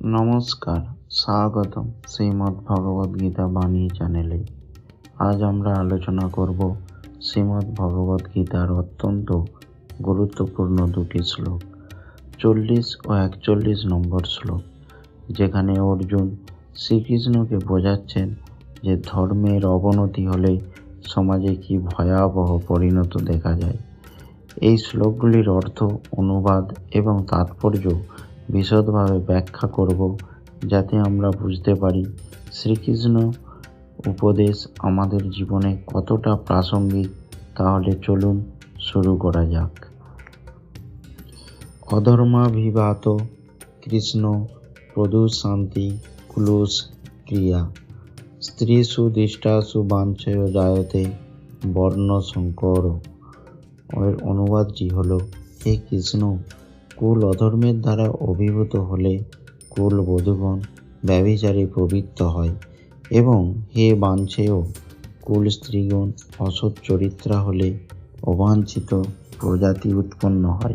নমস্কার, স্বাগতম শ্রীমদ্ ভগবদ গীতা বাণী চ্যানেলে। আজ আমরা আলোচনা করব শ্রীমদ্ ভগবদ গীতার অত্যন্ত গুরুত্বপূর্ণ দুটি শ্লোক, চল্লিশ ও একচল্লিশ নম্বর শ্লোক, যেখানে অর্জুন শ্রীকৃষ্ণকে বোঝাচ্ছেন যে ধর্মের অবনতি হলে সমাজে কি ভয়াবহ পরিণত দেখা যায়। এই শ্লোকগুলির অর্থ অনুবাদ এবং তাৎপর্য বিশদভাবে ব্যাখ্যা করব যাতে আমরা বুঝতে পারি শ্রীকৃষ্ণ উপদেশ আমাদের জীবনে কতটা প্রাসঙ্গিক। তাহলে চলুন শুরু করা যাক। অধর্মাভিভাত কৃষ্ণ প্রদু শান্তি কুলুষ ক্রিয়া। স্ত্রীষু দৃষ্টাসু বাঞ্ছয় জায়তে বর্ণ শঙ্কর এর অনুবাদটি হলো, হে কৃষ্ণ কুল অধর্মের দ্বারা অভিভূত হলে কুল বধূগণ ব্যভিচারে প্রবৃত্ত হয় এবং হে বাঞ্ছেয় কুল স্ত্রীগণ অসৎ চরিত্রা হলে অবাঞ্ছিত প্রজাতি উৎপন্ন হয়।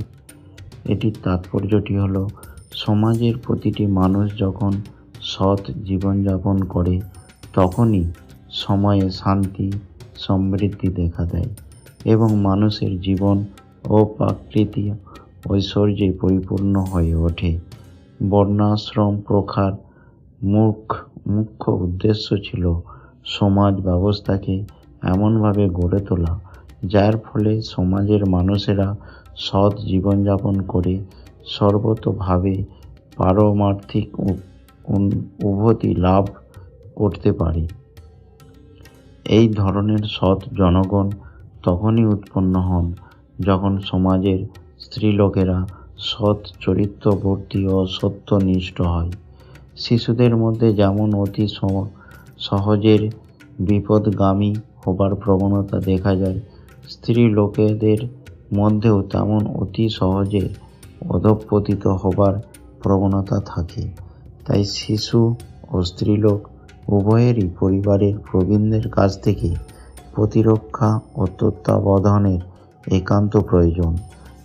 এটির তাৎপর্যটি হলো, সমাজের প্রতিটি মানুষ যখন সৎ জীবনযাপন করে, তখনই সময়ে শান্তি, সমৃদ্ধি দেখা দেয় এবং মানুষের জীবন ও প্রাকৃতিক ঐশ্বর্যে পরিপূর্ণ হয়ে ওঠে। বর্ণাশ্রম প্রখার মুখ মুখ্য উদ্দেশ্য ছিল সমাজ ব্যবস্থাকে এমনভাবে গড়ে তোলা, যার ফলে সমাজের মানুষেরা সৎ জীবনযাপন করে সর্বতোভাবে পারমার্থিক উভতি লাভ করতে পারে। এই ধরনের সৎ জনগণ তখনই উৎপন্ন হন যখন সমাজের স্ত্রীলোকেরা সৎ চরিত্রবর্তী ও সত্যনিষ্ঠ হয়। শিশুদের মধ্যে যেমন অতি সহজের বিপদগামী হবার প্রবণতা দেখা যায় স্ত্রী লোকেদের মধ্যেও তেমন অতি সহজে অধঃপতিত হবার প্রবণতা থাকে। তাই শিশু ও স্ত্রীলোক উভয়েরই পরিবারের প্রবীণদের কাছ থেকে প্রতিরক্ষা ও তত্ত্বাবধানের একান্ত প্রয়োজন।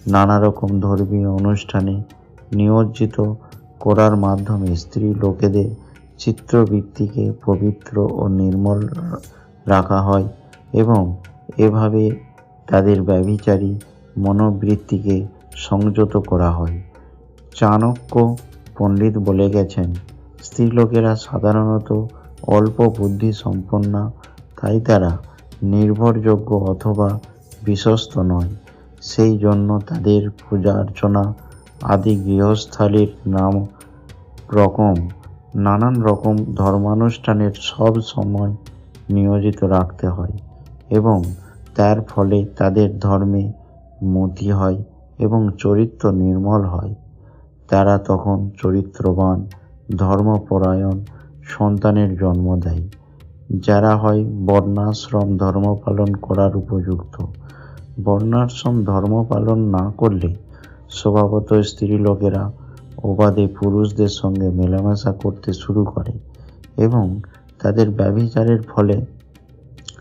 নানা রকম ধর্মীয় অনুষ্ঠানে নিয়োজিত করার মাধ্যমে স্ত্রী লোকেদের চিত্রবৃত্তিকে পবিত্র ও নির্মল রাখা হয় এবং এভাবে তাদের ব্যভিচারী মনোবৃত্তিকে সংযত করা হয়। চাণক্য পণ্ডিত বলে গেছেন, স্ত্রীলোকেরা সাধারণত অল্প বুদ্ধি সম্পন্না, তাই তারা নির্ভরযোগ্য অথবা বিশ্বস্ত নয়। সেই জন্য তাদের পূজা অর্চনা আদি গৃহস্থালির নাম রকম। নানান রকম ধর্মানুষ্ঠানের সব সময় নিয়োজিত রাখতে হয় এবং তার ফলে তাদের ধর্মে মতি হয় এবং চরিত্র নির্মল হয়। তারা তখন চরিত্রবান, ধর্মপরায়ণ সন্তানের জন্ম দেয়, যারা হয় বর্ণাশ্রম ধর্ম পালন করার উপযুক্ত। বর্ণাশ্রম ধর্ম পালন না করলে স্বভাবত স্ত্রী লোকেরা ওবাদে পুরুষদের সঙ্গে মেলামেশা করতে শুরু করে এবং তাদের ব্যভিচারের ফলে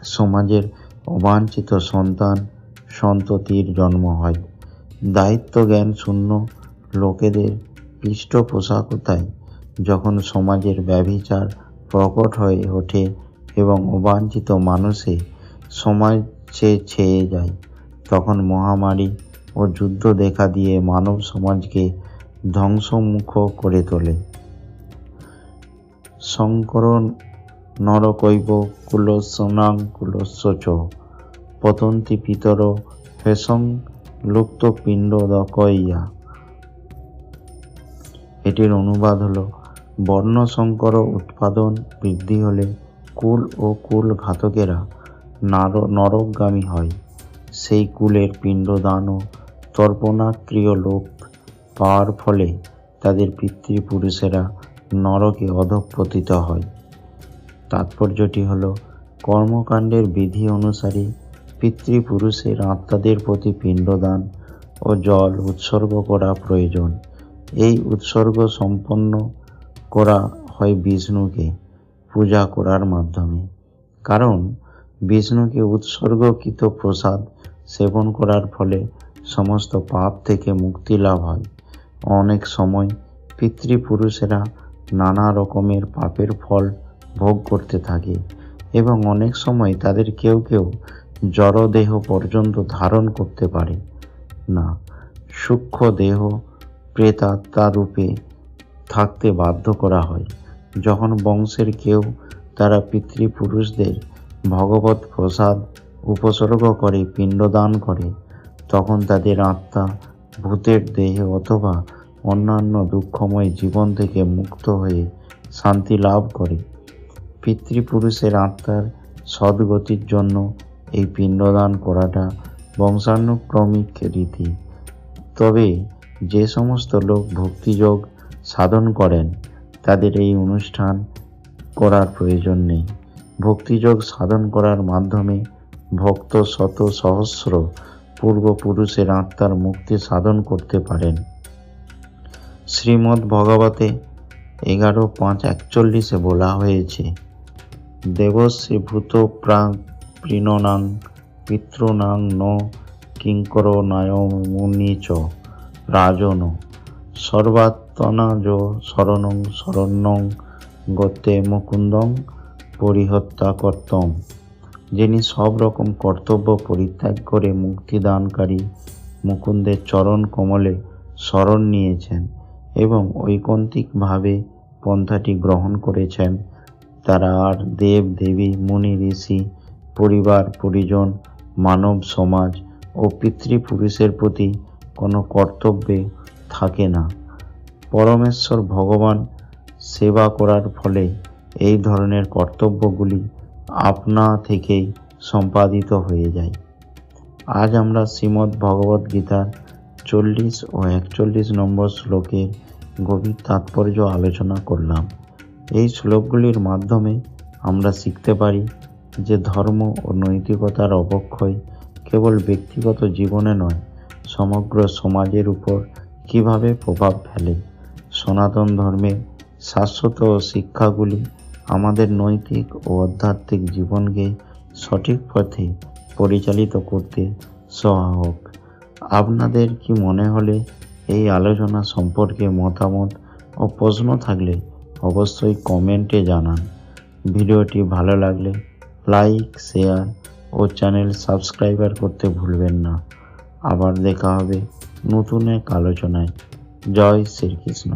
সমাজের অবাঞ্ছিত সন্তান সন্ততির জন্ম হয়। দায়িত্ব জ্ঞান শূন্য লোকেদের পৃষ্ঠপোষকতায় যখন সমাজের ব্যভিচার প্রকট হয়ে ওঠে এবং অবাঞ্ছিত মানুষে সমাজে ছেয়ে যায়। তখন মহামারী ও যুদ্ধ দেখা দিয়ে মানব সমাজকে ধ্বংসমুখ করে তোলে। শঙ্কর নরকৈব কুলসনাং কুলস্য চ পতন্তি পিতর হেসং লুপ্ত পিণ্ড দকইয়া এটির অনুবাদ হলো বর্ণসংকর উৎপাদন বৃদ্ধি হলে কুল ও কুল ঘাতকেরা নরকগামী হয়। সেই কুলের পিণ্ডদান ও তর্পণাক্রিয় লোক পাওয়ার ফলে তাদের পিতৃপুরুষেরা নরকে অধঃপতিত হয়। তাৎপর্যটি হল, কর্মকাণ্ডের বিধি অনুসারে পিতৃপুরুষের আত্মাদের প্রতি পিণ্ডদান ও জল উৎসর্গ করা প্রয়োজন। এই উৎসর্গ সম্পন্ন করা হয় বিষ্ণুকে পূজা করার মাধ্যমে। কারণ বিষ্ণুকে উৎসর্গকৃত প্রসাদ সেবন করার ফলে সমস্ত পাপ থেকে মুক্তি লাভ হয়। অনেক সময় পিতৃপুরুষেরা নানা রকমের পাপের ফল ভোগ করতে থাকে এবং অনেক সময় তাদের কেউ কেউ জড়দেহ পর্যন্ত ধারণ করতে পারে না। সূক্ষ্ম দেহ প্রেতাত্মা রূপে থাকতে বাধ্য করা হয়। যখন বংশের কেউ তারা পিতৃপুরুষদের ভগবত প্রসাদ উপসর্গ করে, পিণ্ডদান করে। তখন তাদের আত্মা ভূতের দেহে অথবা অন্যান্য দুঃখময় জীবন থেকে মুক্ত হয়ে শান্তি লাভ করে। পিতৃপুরুষের আত্মার সদ্গতির জন্য এই পিণ্ডদান করাটা বংশানুক্রমিক রীতি। তবে যে সমস্ত লোক ভক্তিযোগ সাধন করেন, তাদের এই অনুষ্ঠান করার প্রয়োজন নেই। ভক্তিযোগ সাধন করার মাধ্যমে ভক্ত শত সহস্র পূর্বপুরুষের আত্মার মুক্তি সাধন করতে পারেন। শ্রীমদ্ ভগবতে এগারো পাঁচ একচল্লিশে বলা হয়েছে, দেবশ্রী ভূত প্রাং প্রীণনাং পিতॄনাং ন কিঙ্কর নায় মুনি চ রাজন। সর্বাত্মনাজ শরণং শরণ্যং গতে মুকুন্দং পরিহত্যা কর্তম যিনি সব রকম কর্তব্য পরিত্যাগ করে মুক্তিদানকারী মুকুন্দের চরণ কমলে শরণ নিয়েছেন এবং ঐকান্তিকভাবে পন্থাটি গ্রহণ করেছেন। তারা আর দেব, দেবী, মুনি, ঋষি, পরিবার, পরিজন, মানব সমাজ ও পিতৃপুরুষের প্রতি কোনো কর্তব্যে থাকে না। পরমেশ্বর ভগবান সেবা করার ফলে এই ধরনের কর্তব্যগুলি আপনা থেকেই সম্পাদিত হয়ে যায়। আজ আমরা শ্রীমদ্ ভগবদ্ গীতার চল্লিশ ও একচল্লিশ নম্বর শ্লোকের গভীর তাৎপর্য আলোচনা করলাম। এই শ্লোকগুলির মাধ্যমে আমরা শিখতে পারি যে ধর্ম ও নৈতিকতার অবক্ষয় কেবল ব্যক্তিগত জীবনে নয়, সমগ্র সমাজের উপর কীভাবে প্রভাব ফেলে। সনাতন ধর্মের শাশ্বত শিক্ষাগুলি আমাদের নৈতিক ও আধ্যাত্মিক জীবনকে সঠিক পথে পরিচালিত করতে সহায়ক আপনাদের কি মনে হলে এই আলোচনা সম্পর্কে মতামত ও প্রশ্ন থাকলে অবশ্যই কমেন্টে জানান। ভিডিওটি ভালো লাগলে লাইক, শেয়ার ও চ্যানেল সাবস্ক্রাইবার করতে ভুলবেন না। আবার দেখা হবে নতুন এক আলোচনায়। জয় শ্রীকৃষ্ণ।